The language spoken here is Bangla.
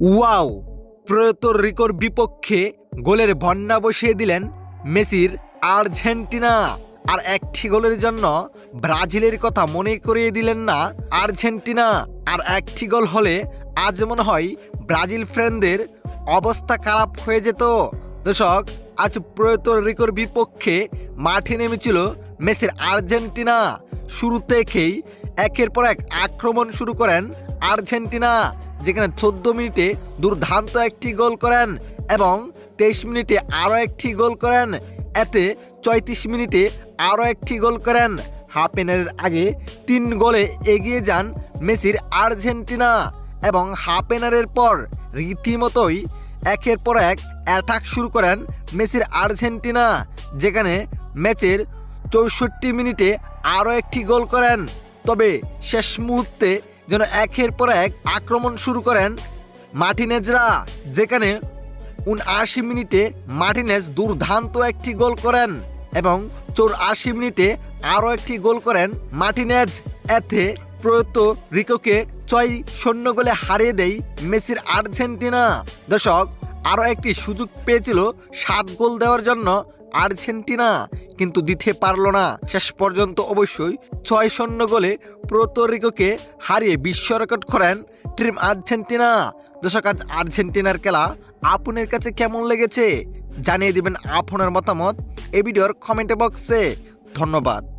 ওয়াও প্রয়ত রিকোর বিপক্ষে গোলের বন্যা বসিয়ে দিলেন মেসির আর্জেন্টিনা। আর একটি গোলের জন্য ব্রাজিলের কথা মনে করিয়ে দিলেন না আর্জেন্টিনা। আর একটি গোল হলে আজ মনে হয় ব্রাজিল ফ্রেন্ডদের অবস্থা খারাপ হয়ে যেত। দর্শক, আজ প্রয়ত রিকোর বিপক্ষে মাঠে নেমেছিল মেসির আর্জেন্টিনা। শুরু থেকেই একের পর এক আক্রমণ শুরু করেন আর্জেন্টিনা। যেখানে চোদ্দ মিনিটে দুর্দান্ত একটি গোল করেন এবং তেইশ মিনিটে আরও একটি গোল করেন। এতে চৌত্রিশ মিনিটে আরও একটি গোল করেন। হাফ এনারের আগে তিন গোলে এগিয়ে যান মেসির আর্জেন্টিনা এবং হাফ এনারের পর রীতিমতোই একের পর এক অ্যাটাক শুরু করেন মেসির আর্জেন্টিনা, যেখানে ম্যাচের চৌষট্টি মিনিটে আরও একটি গোল করেন। তবে শেষ মুহূর্তে যেন একের পর এক আক্রমণ শুরু করেন মার্টিনেজরা, যেখানে উনআশি মিনিটে মার্টিনেজ দুর্দান্ত একটি গোল করেন এবং চৌরাশি মিনিটে আরও একটি গোল করেন মার্টিনেজ। এতে প্রয়ত রিকোকে ছয় শূন্য গোলে হারিয়ে দেয় মেসির আর্জেন্টিনা। দর্শক, আরও একটি সুযোগ পেয়েছিল সাত গোল দেওয়ার জন্য। আর্জেন্টিনা, কিন্তু দিতে পারল না। শেষ পর্যন্ত অবশ্যই ছয় শূন্য গোলে প্রোতোরিকোকে হারিয়ে বিশ্ব রেকর্ড করেন ট্রিম আর্জেন্টিনা। দর্শক, আজ আর্জেন্টিনার খেলা আপনের কাছে কেমন লেগেছে? জানিয়ে দিবেন আপনার মতামত। এই ভিডিওর কমেন্ট বক্সে। ধন্যবাদ।